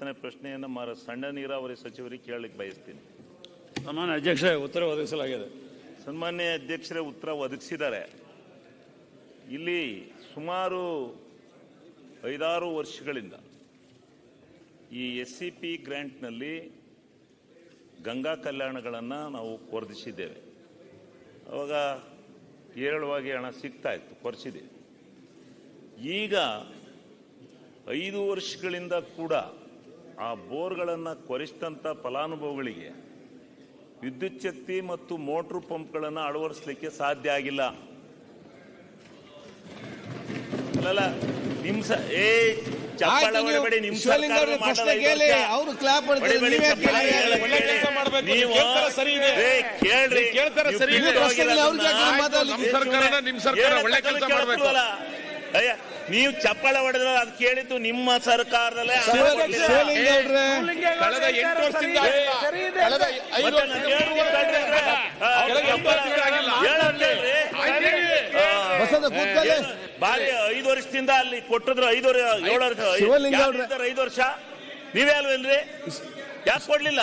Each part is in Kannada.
ಪ್ರಶ್ನೆಯನ್ನು ಮಾರ ಸಣ್ಣ ನೀರಾವರಿ ಸಚಿವರಿಗೆ ಕೇಳಲಿಕ್ಕೆ ಬಯಸ್ತೀನಿ. ಸನ್ಮಾನ್ಯ ಅಧ್ಯಕ್ಷ ಉತ್ತರ ಒದಗಿಸಲಾಗಿದೆ. ಸನ್ಮಾನ್ಯ ಅಧ್ಯಕ್ಷರೇ ಉತ್ತರ ಒದಗಿಸಿದ್ದಾರೆ. ಇಲ್ಲಿ ಸುಮಾರು ಐದಾರು ವರ್ಷಗಳಿಂದ ಈ ಎಸ್ ಸಿ ಪಿ ಗ್ರ್ಯಾಂಟ್ನಲ್ಲಿ ಗಂಗಾ ಕಲ್ಯಾಣಗಳನ್ನು ನಾವು ಕೊರದಿಸಿದ್ದೇವೆ ಅವಾಗ ಹೇರಳವಾಗಿ ಹಣ ಸಿಗ್ತಾ ಇತ್ತು ಕೊರೆಸಿದೆ. ಈಗ ಐದು ವರ್ಷಗಳಿಂದ ಕೂಡ ಆ ಬೋರ್ಗಳನ್ನು ಕೊರೆಸಿದಂಥ ಫಲಾನುಭವಿಗಳಿಗೆ ವಿದ್ಯುತ್ ಶಕ್ತಿ ಮತ್ತು ಮೋಟ್ರು ಪಂಪ್ಗಳನ್ನು ಅಳವಡಿಸಲಿಕ್ಕೆ ಸಾಧ್ಯ ಆಗಿಲ್ಲ ಅಲ್ಲಲ್ಲ ನಿಮ್ ಸ ಏ ಚಪ್ಪಾಳೆ ಆಯ್ತು ನೀವು ಹೊಡಿಬೇಡಿ ನಿಮ್ ಶಿವಲಿಂಗ ಸರ್ಕಾರ ಪ್ರಶ್ನೆ ಕೇಳಿ. ಅವ್ರು ಕ್ಲಾಪ್ ಮಾಡ್ತಾರೆ ಹೊಡಿಬೇಡಿ, ನೀವೇ ಚಪ್ಪಾಳೆ ಕೇಳಿ ಹೇಳಕ್ ಒಳ್ಳೆ ಕೆಲಸ ಮಾಡ್ಬೇಕು. ನೀವು ಕೇಳ್ತಾರೆ ಸರಿ ಇದೆ. ಏ, ಕೇಳ್ರಿ ನೀವು ಕೇಳ್ತಾರೆ ಸರಿ ಇದೆ. ಬಿಟ್ಟು ಪ್ರಶ್ನೆಗಳು ಅವ್ರಿಗೆ ಯಾಕೆ ಹೋಗಿರೋದನ್ನ ಮಾತಾಡ್ಲಿಕ್ಕೆ? ನಮ್ಮ ಸರ್ಕಾರನ ನಿಮ್ ಸರ್ಕಾರ ಒಳ್ಳೆ ಕೆಲಸ ಕೇಳಕ್ ಮಾಡ್ಬೇಕು. ಅಯ್ಯ ನೀವು ಚಪ್ಪಳ ಹೊಡೆದ್ರೆ ಅದು ಕೇಳಿದ್ದು ನಿಮ್ಮ ಸರ್ಕಾರದಲ್ಲೇ ಕಳೆದ ಎಂಟು ವರ್ಷದಿಂದ ಆಗಿಲ್ಲ. ಕಳೆದ ಐದು? ಬಾರಿ ಐದು ವರ್ಷದಿಂದ ಅಲ್ಲಿ ಕೊಟ್ಟಿದ್ರು ಐದು ವರ್ಷ ಏಳು ವರ್ಷ ಐದು ವರ್ಷ? ನೀವೇ ಅಲ್ವೇನ್ರಿ? ಯಾಕೆ ಕೊಡ್ಲಿಲ್ಲ?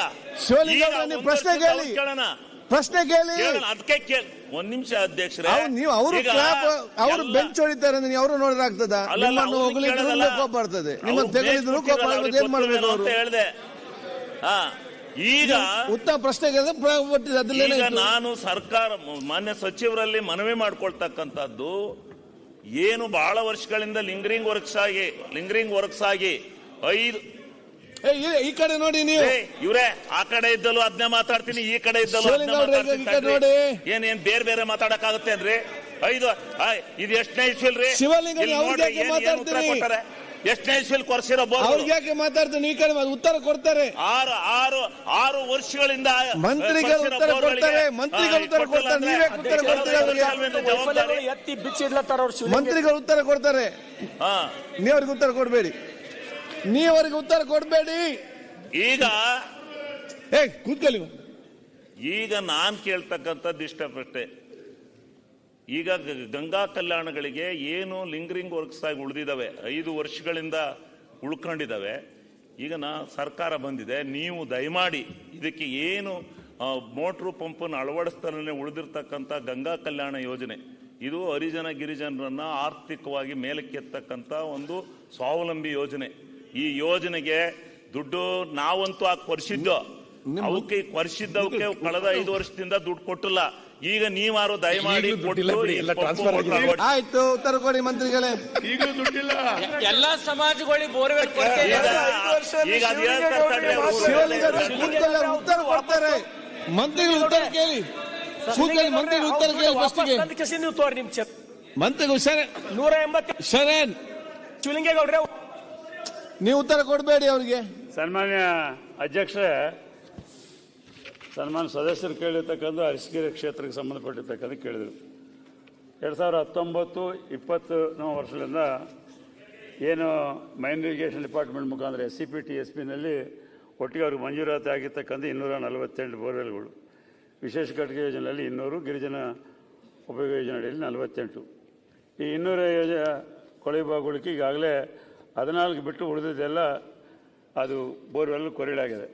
ಪ್ರಶ್ನೆ ಕೇಳಿ. ಕೇಳೋಣ. ಪ್ರಶ್ನೆ ಕೇಳಿ. ಅದಕ್ಕೆ ಕೇಳಿ ಒಂದ್ ನಿಮಿಷ ಅಧ್ಯಕ್ಷರೇ. ನೀವು ಅವರು ಕ್ಲಾಪ್ ಅವರು ಬೆಂಚ್ ಹೊಡಿತಾರೆ ಅಂದ್ರೆ ನೀವು ಅವರು ನೋಡಿದ್ರೆ ಆಗ್ತದ? ನಿಮ್ಮನ್ನು ಹೊಗಳಿದ್ರು. ಕೋಪ ಬರ್ತದೆ. ನಿಮ್ಮನ್ನು ತೆಗೆದಿದ್ರು ಕೋಪ ಬರ್ತದೆ ಏನ್ ಮಾಡ್ಬೇಕು ಅವರು? ಹೇಳಿದೆ. ಹಾ ಈಗ ಉತ್ತಮ ಪ್ರಶ್ನೆ ಕೇಳಿದ್ರೆ ಪ್ರ- ಒಟ್ಟಿದೆ ಈಗ ಅದ್ರಲ್ಲೇನಾಯ್ತು ನಾನು ಸರ್ಕಾರ ಮಾನ್ಯ ಸಚಿವರಲ್ಲಿ ಮನವಿ ಮಾಡ್ಕೊಳ್ತಕ್ಕಂಥದ್ದು ಏನು ಬಹಳ ವರ್ಷಗಳಿಂದ ಲಿಂಗರಿಂಗ್ ವರ್ಕ್ಸ್ ಆಗಿ ಲಿಂಗರಿಂಗ್ ವರ್ಕ್ಸ್ ಆಗಿ ಐದು ಈ- ಈ ಕಡೆ ನೋಡಿ ನೀವು. ಏ, ಇವ್ರೇ ಆ ಕಡೆ ಇದ್ದಲು ಅದನ್ನೇ ಮಾತಾಡ್ತೀನಿ ಈ ಕಡೆ ಇದ್ದಲು ಶಿವಲಿಂಗ ಅದ್ನೇ ಮಾತಾಡ್ತೀನಿ ಈ ಕಡೆ ತಡ್ರಿ. ನೋಡಿ. ಏನೇನ್ ಬೇರೆ ಬೇರೆ ಮಾತಾಡಕ್ ಆಗುತ್ತೆ ಅನ್ರಿ ಐದು ಇದು ಎಷ್ಟನೇ ಇಸ್ವಿಲ್ರಿ? ಮಾತಾಡ್ತೀರಿ? ಎಷ್ಟನೇ ಇಸ್ವಿಲ್ ಕೊರ್ಸಿರೋ ಯಾಕೆ ಮಾತಾಡ್ತೀನಿ? ಈ ಕಡೆ ಉತ್ತರ ಕೊಡ್ತಾರೆ. ಆರು ಆರು ಆರು ವರ್ಷಗಳಿಂದ ಮಂತ್ರಿಗಳು ಉತ್ತರ ಕೊಡ್ತಾರೆ, ಮಂತ್ರಿಗಳು ಉತ್ತರ ಕೊಡ್ತಾರೆ, ನೀವೇ ಉತ್ತರ ಕೊಡ್ತೀರಾ ಎತ್ತಿ ಬಿಚ್ಚಿಡ್ಲತ್ತಾರ ಮಂತ್ರಿಗಳು ಉತ್ತರ ಕೊಡ್ತಾರೆ. ಹಾ. ನೀವು ಅವ್ರಿಗೆ ಉತ್ತರ ಕೊಡಬೇಡಿ. ನೀವು ಅವ್ರಿಗೆ ಉತ್ತರ ಕೊಡಬೇಡಿ. ಈಗ ಏ ಕೂತ್ಕೊಳ್ಳಿ ಈಗ ನಾನು ಕೇಳ್ತಕ್ಕಂಥದ್ದು ಇಷ್ಟಪಟ್ಟೆ ಈಗ ಗಂಗಾ ಕಲ್ಯಾಣಗಳಿಗೆ ಏನು ಲಿಂಗರಿಂಗ್ ವರ್ಕ್ಸ್ ಆಗಿ ಉಳಿದಿದ್ದಾವೆ ಐದು ವರ್ಷಗಳಿಂದ ಉಳ್ಕೊಂಡಿದ್ದಾವೆ ಈಗ ನಾ ಸರ್ಕಾರ ಬಂದಿದೆ ನೀವು ದಯಮಾಡಿ ಇದಕ್ಕೆ ಏನು ಮೋಟ್ರು ಪಂಪನ್ನು ಅಳವಡಿಸ್ತಾನೆ ಉಳಿದಿರ್ತಕ್ಕಂಥ ಗಂಗಾ ಕಲ್ಯಾಣ ಯೋಜನೆ. ಇದು ಹರಿಜನ ಗಿರಿಜನರನ್ನು ಆರ್ಥಿಕವಾಗಿ ಮೇಲಕ್ಕೆತ್ತಕ್ಕಂಥ ಒಂದು ಸ್ವಾವಲಂಬಿ ಯೋಜನೆ. ಈ ಯೋಜನೆಗೆ ದುಡ್ಡು ನಾವಂತೂ ಆ ಕೊರ್ಸಿದ್ದು. ಅವಕ್ಕೆ ಕೊರ್ಸಿದ್ದವಕ್ಕೆ ಕಳೆದ ಐದು ವರ್ಷದಿಂದ ದುಡ್ಡು ಕೊಟ್ಟಿಲ್ಲ. ಈಗ ನೀವಾರು ದಯಮಾಡಿ. ಆಯ್ತು ಉತ್ತರ ಕೊಡಿ ಮಂತ್ರಿಗಳೇ. ಈಗ ದುಡ್ಡಿಲ್ಲ. ಎಲ್ಲಾ ಸಮಾಜಗಳಿಗೆ ಬೋರ್ವೆಲ್ ಈಗ ಉತ್ತರ ಕೊಡ್ತಾರೆ. ಮಂತ್ರಿಗಳು ಉತ್ತರ ಕೇಳಿ. ಮಂತ್ರಿಗಳು ಉತ್ತರ ಕೇಳಿ ಫಸ್ಟಿಗೆ ನೀವು ತೋರಿ ನಿಮ್ ಚೆಕ್ ಮಂತ್ರಿಗಳು ಶರಣ್ ನೂರ ಎಂಬತ್ತು ಶರಣ್ ಶಿವಲಿಂಗೇಗೌಡ್ರೆ ನೀವು ಉತ್ತರ ಕೊಡಬೇಡಿ ಅವರಿಗೆ. ಸನ್ಮಾನ್ಯ ಅಧ್ಯಕ್ಷರೇ, ಸನ್ಮಾನ್ಯ ಸದಸ್ಯರು ಕೇಳಿರ್ತಕ್ಕಂಥ ಅರಸಗಿರಿ ಕ್ಷೇತ್ರಕ್ಕೆ ಸಂಬಂಧಪಟ್ಟಿರ್ತಕ್ಕಂಥ ಕೇಳಿದರು. ಎರಡು ಸಾವಿರದ ಹತ್ತೊಂಬತ್ತು, ಇಪ್ಪತ್ತು ವರ್ಷದಿಂದ ಏನು ಮೈನ್ ಇರಿಗೇಷನ್ ಡಿಪಾರ್ಟ್ಮೆಂಟ್ ಮುಖಾಂತರ S C P T S ಪಿನಲ್ಲಿ ಒಟ್ಟಿಗೆ ಅವ್ರಿಗೆ ಮಂಜೂರಾತಿ ಆಗಿರ್ತಕ್ಕಂಥ ಇನ್ನೂರ ನಲವತ್ತೆಂಟು ಬೋರ್ವೆಲ್ಗಳು. ವಿಶೇಷ ಘಟಕ ಯೋಜನೆಯಲ್ಲಿ ಇನ್ನೂರು, ಗಿರಿಜನ ಉಪಯೋಗ ಯೋಜನೆ ಅಡಿಯಲ್ಲಿ ನಲವತ್ತೆಂಟು. ಈ ಇನ್ನೂರ ಯೋಜ ಕೊಳವೆ ಭಾಗಗಳಿಗೆ ಈಗಾಗಲೇ ಹದಿನಾಲ್ಕು ಬಿಟ್ಟು ಉಳಿದಿದ್ದೆಲ್ಲ ಅದು ಬೋರ್ವೆಲ್ ಕೊರಳಾಗಿದೆ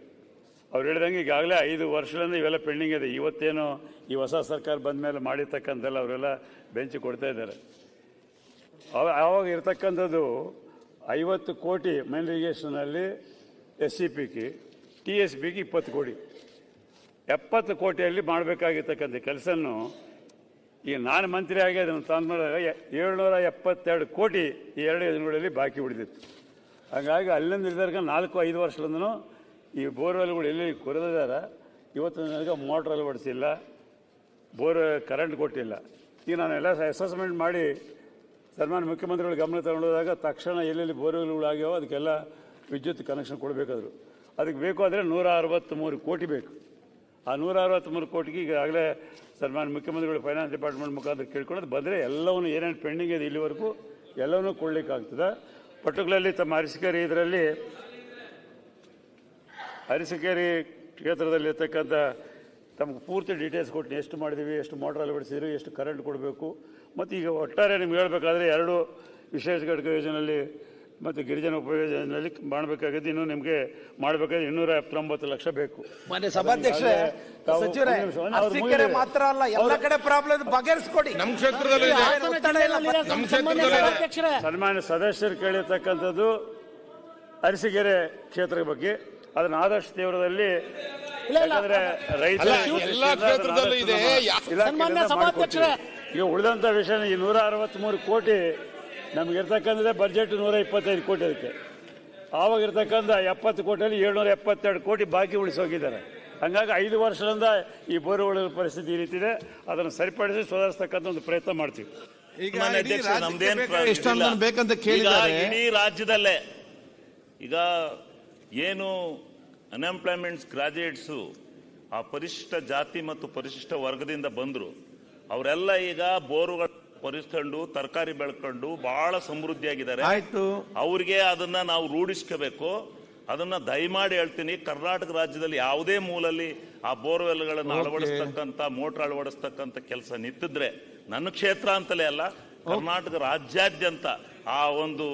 ಅವ್ರು ಹೇಳಿದಂಗೆ ಈಗಾಗಲೇ ಐದು ವರ್ಷದಿಂದ ಇವೆಲ್ಲ ಪೆಂಡಿಂಗ್ ಇದೆ. ಇವತ್ತೇನೋ ಈ ಹೊಸ ಸರ್ಕಾರ ಬಂದ ಮೇಲೆ ಮಾಡಿರ್ತಕ್ಕಂಥೆಲ್ಲ ಅವರೆಲ್ಲ ಬೆಂಚ್ ಕೊಡ್ತಾ ಇದ್ದಾರೆ. ಆವಾಗ ಇರತಕ್ಕಂಥದ್ದು ಐವತ್ತು ಕೋಟಿ ಮೈನ್ ಇರಿಗೇಷನಲ್ಲಿ ಎಸ್ ಸಿ ಪಿಗೆ ಟಿ ಎಸ್ ಬಿಗೆ ಇಪ್ಪತ್ತು ಕೋಟಿ. ಎಪ್ಪತ್ತು ಕೋಟಿಯಲ್ಲಿ ಮಾಡಬೇಕಾಗಿರ್ತಕ್ಕಂಥ ಕೆಲಸನ್ನು ಈಗ ನಾನು ಮಂತ್ರಿ ಆಗಿ ಅದನ್ನು ತಂದಾಗ ಏಳ್ನೂರ ಎಪ್ಪತ್ತೆರಡು ಕೋಟಿ ಈ ಎರಡು ಯೋಜನೆಗಳಲ್ಲಿ ಬಾಕಿ ಉಳಿದಿತ್ತು. ಹಾಗಾಗಿ ಅಲ್ಲಿಂದ ಇದ್ದಾಗ ನಾಲ್ಕು, ಐದು ವರ್ಷದಿಂದನೂ ಈ ಬೋರ್ವೆಲ್ಗಳು ಎಲ್ಲಿ ಕೊರೆದಿದ್ದಾರೆ ಇವತ್ತು ನನಗೆ ಮೋಟ್ರ್ ಅಳವಡಿಸಿಲ್ಲ, ಬೋರ್ ಕರೆಂಟ್ ಕೊಟ್ಟಿಲ್ಲ. ಈಗ ನಾನು ಎಲ್ಲ ಅಸೆಸ್ಮೆಂಟ್ ಮಾಡಿ ಸನ್ಮಾನ್ಯ ಮುಖ್ಯಮಂತ್ರಿಗಳ ಗಮನ ತಗೊಂಡೋದಾಗ ತಕ್ಷಣ ಎಲ್ಲೆಲ್ಲಿ ಬೋರ್ವೆಲ್ಗಳಾಗ್ಯಾವೋ ಅದಕ್ಕೆಲ್ಲ ವಿದ್ಯುತ್ ಕನೆಕ್ಷನ್ ಕೊಡಬೇಕಾದ್ರು. ಅದಕ್ಕೆ ಬೇಕು ಅಂದರೆ ನೂರ ಅರವತ್ತ್ಮೂರು ಕೋಟಿ ಬೇಕು. ಆ ನೂರ ಅರವತ್ತ್ಮೂರು ಕೋಟಿಗೆ ಈಗಾಗಲೇ ಸನ್ಮಾನ್ಯ ಮುಖ್ಯಮಂತ್ರಿಗಳು ಫೈನಾನ್ಸ್ ಡಿಪಾರ್ಟ್ಮೆಂಟ್ ಮುಖಾಂತರ ಕೇಳ್ಕೊಳ್ಳೋದು ಬಂದರೆ ಎಲ್ಲವನ್ನು ಏನೇನು ಪೆಂಡಿಂಗ್ ಇದೆ ಇಲ್ಲಿವರೆಗೂ ಎಲ್ಲವನ್ನೂ ಕೊಡಲಿಕ್ಕಾಗ್ತದೆ. ಪರ್ಟಿಕ್ಯುಲರ್ಲಿ ತಮ್ಮ ಅರಸಿಕೆರೆ ಇದರಲ್ಲಿ, ಅರಸಿಕೆರೆ ಕ್ಷೇತ್ರದಲ್ಲಿರ್ತಕ್ಕಂಥ ತಮಗೆ ಪೂರ್ತಿ ಡೀಟೇಲ್ಸ್ ಕೊಟ್ಟು ಎಷ್ಟು ಮಾಡಿದ್ದೀವಿ ಎಷ್ಟು ಮೋಟರ್ ಅಳವಡಿಸಿದ್ರಿ, ಎಷ್ಟು ಕರೆಂಟ್ ಕೊಡಬೇಕು. ಮತ್ತು ಈಗ ಒಟ್ಟಾರೆ ನಿಮ್ಗೆ ಹೇಳಬೇಕಾದ್ರೆ ಎರಡು ವಿಶೇಷ ಘಟಕ ಯೋಜನೆಯಲ್ಲಿ ಮತ್ತು ಗಿರಿಜನ ಉಪಯೋಜನೆಯಲ್ಲಿ ಮಾಡಬೇಕಾಗಿದ್ದು ಇನ್ನು ನಿಮಗೆ ಮಾಡಬೇಕಾದ್ರೆ ಇನ್ನೂರ ಎಪ್ಪತ್ತೊಂಬತ್ತು ಲಕ್ಷ ಬೇಕು. ಮಾನ್ಯ ಸಭಾಧ್ಯಕ್ಷರೇ ತಾವು ಸಚಿವರೇ ಒಂದು ನಿಮಿಷ, ಅವ್ರು ಅರಸೀಕೆರೆ ಮುಗಿಲಿ. ಮಾತ್ರ ಅಲ್ಲ ಎಲ್ಲ ಕಡೆ ಪ್ರಾಬ್ಲಮ್ ಬಗೆಹರಿಸ್ಕೊಡಿ. ನಮ್ಮ ಕ್ಷೇತ್ರದಲ್ಲಿ ಇದೆ. ಇಲ್ಲ ಸನ್ಮಾನ್ಯ ಸದಸ್ಯರು ಕೇಳಿರ್ತಕ್ಕಂಥದ್ದು ಅರಸೀಕೆರೆ ಕ್ಷೇತ್ರದ ಬಗ್ಗೆ. ಅದನ್ನ ಆದಷ್ಟು ತೀವ್ರದಲ್ಲಿ ಯಾಕಂದ್ರೆ ರೈತರ ಅಲ್ಲ, ಎಲ್ಲಾ ಕ್ಷೇತ್ರದಲ್ಲೂ ಇದೆ. ಯಾ- ಸನ್ಮಾನ್ಯ ಸಭಾಧ್ಯಕ್ಷರೇ. ಈಗ ಉಳಿದಂತ ವಿಷಯ ಈ ನೂರ ಅರವತ್ಮೂರು ಕೋಟಿ ನಮ್ಗೆ ಇರ್ತಕ್ಕಂಥದ್ದೇ ಬಜೆಟ್ ನೂರ ಇಪ್ಪತ್ತೈದು ಕೋಟಿ ಅದಕ್ಕೆ. ಆವಾಗ ಇರ್ತಕ್ಕಂಥ ಎಪ್ಪತ್ತು ಕೋಟಿಯಲ್ಲಿ ಏಳ್ನೂರ ಎಪ್ಪತ್ತೆರಡು ಕೋಟಿ ಬಾಕಿ ಉಳಿಸೋಗಿದ್ದಾರೆ. ಹಂಗಾಗಿ ಐದು ವರ್ಷದಿಂದ ಈ ಬೋರುಗಳ ಪರಿಸ್ಥಿತಿ ಈ ರೀತಿ ಇದೆ. ಅದನ್ನು ಸರಿಪಡಿಸಿ ಸುಧಾರಿಸ್ತಕ್ಕಂಥ ಒಂದು ಪ್ರಯತ್ನ ಮಾಡ್ತೀವಿ. ಈಗ. ಬೇಕಂತ ಇಡೀ ರಾಜ್ಯದಲ್ಲೇ ಈಗ ಏನು ಅನ್ಎಂಪ್ಲಾಯ್ಮೆಂಟ್ಸ್ ಗ್ರಾಜುಯೇಟ್ಸು ಆ ಪರಿಶಿಷ್ಟ ಜಾತಿ ಮತ್ತು ಪರಿಶಿಷ್ಟ ವರ್ಗದಿಂದ ಬಂದರು ಅವರೆಲ್ಲ ಈಗ ಬೋರುಗಳ ಪರಿಸ್ಕೊಂಡು ತರಕಾರಿ ಬೆಳ್ಕೊಂಡು ಬಹಳ ಸಮೃದ್ಧಿಯಾಗಿದ್ದಾರೆ. ಆಯ್ತು. ಅವ್ರಿಗೆ ಅದನ್ನ ನಾವು ರೂಢಿಸ್ಕೋಬೇಕು. ಅದನ್ನ ದಯಮಾಡಿ ಹೇಳ್ತೀನಿ ಕರ್ನಾಟಕ ರಾಜ್ಯದಲ್ಲಿ ಯಾವುದೇ ಮೂಲಲ್ಲಿ ಆ ಬೋರ್ವೆಲ್ಗಳನ್ನು ಅಳವಡಿಸ್ತಕ್ಕಂಥ ಮೋಟರ್ ಅಳವಡಿಸ್ತಕ್ಕಂಥ ಕೆಲಸ ನಿಂತಿದ್ರೆ ನನ್ನ ಕ್ಷೇತ್ರ ಅಂತಲೇ ಅಲ್ಲ ಕರ್ನಾಟಕ ರಾಜ್ಯಾದ್ಯಂತ ಆ ಒಂದು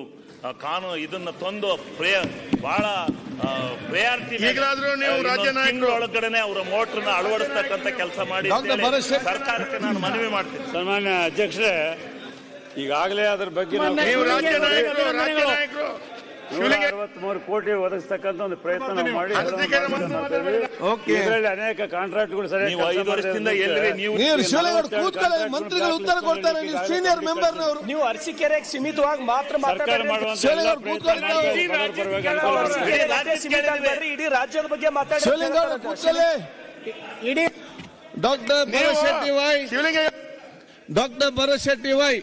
ಕಾನೂನು ಇದನ್ನ ತಂದು ಪ್ರೇ ಬಹಳ ಪ್ರಯಾರಿಟಿ ಈಗಲಾದ್ರೂ ನೀವು ರಾಜ್ಯ ನಾಯಕರು- ಒಳಗಡೆನೆ ಅವರ ಮೋಟರ್ನ ಅಳವಡಿಸ್ತಕ್ಕಂಥ ಕೆಲಸ ಮಾಡಿ ಸರ್ಕಾರಕ್ಕೆ ನಾನು ಮನವಿ ಮಾಡ್ತೀನಿ. ಸನ್ಮಾನ್ಯ ಅಧ್ಯಕ್ಷರೇ ಈಗಾಗಲೇ ಅದ್ರ ಬಗ್ಗೆ ನಾವು ರಾಜ್ಯ ನಾಯಕರು ರಾಜ್ಯ ನಾಯಕರು. ನೂರ ಅರವತ್ಮೂರು ಕೋಟಿ ಒದಗಿಸ್ತಕ್ಕಂಥ ಒಂದು ಪ್ರಯತ್ನ ಮಾಡಿ ಓಕೆ. ಇದರಲ್ಲಿ ಅನೇಕ ಕಾಂಟ್ರಾಕ್ಟ್ಗಳು ಸರಿಯಾಗಿ ಮಂತ್ರಿಗಳು ಉತ್ತರ ಕೊಡ್ತಾರೆ ನೀವು ಸೀನಿಯರ್ ಮೆಂಬರ್ನವರು ನೀವು ಅರಸೀಕೆರೆಗೆ ಸೀಮಿತವಾಗಿ ಮಾತ್ರ ಮಾತಾಡಿ ಇಡೀ ರಾಜ್ಯದ ಬಗ್ಗೆ ಮಾತಾಡಿ. ಶಿವಲಿಂಗೌಡ ಕೂತ್ಕೊಳ್ಳಿ ಇಡೀ doctor Bharat Shetty Y doctor Bharat Shetty Y